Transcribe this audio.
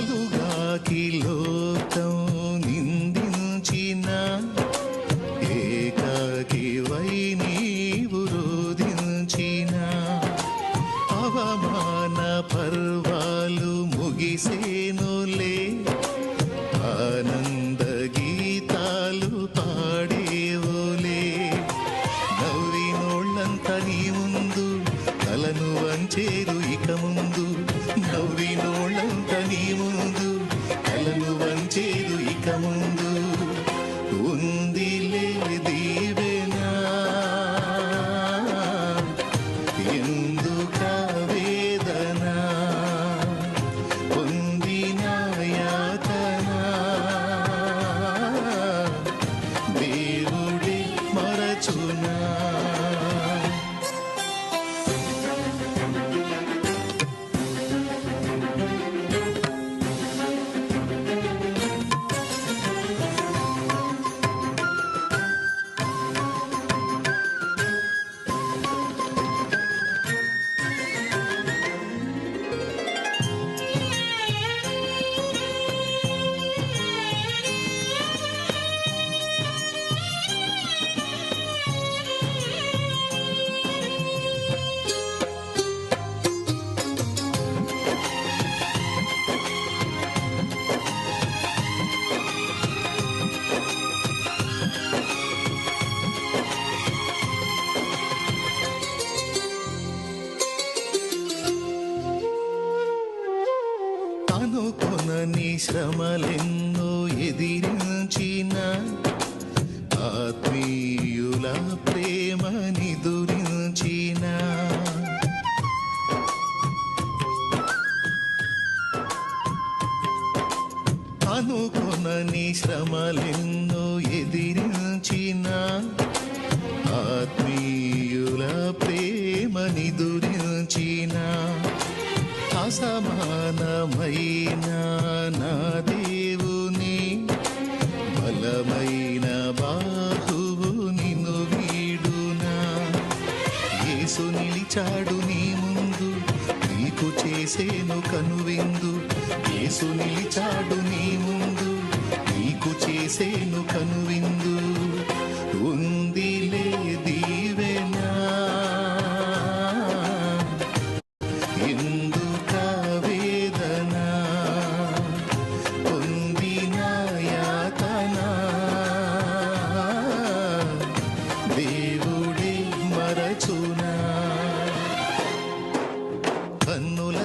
పాలుగాకి లోకం నిందించిన ఏకాకి వై నీవు రోధించిన అవమాన పర్వాలు ముగిసేనులే ఆనంద గీతాలు పాడేవులే. నవ్వినోళ్ళంత నీ ముందు తలను వంచేరు सुना నీ శ్రమలెన్నో ఎదిరించిన ఆత్మీయుల ప్రేమ నిదురించిన నీ శ్రమలెన్నో ఎదిరించిన ఆత్మీయుల ప్రేమ నిదురించిన అసమానమైనా వచ్చాడు నీ ముందు. నీకు చేసేను కనువిందు. యేసు నిలిచాడు నీ ముందు. నీకు చేసేను కనువిందు.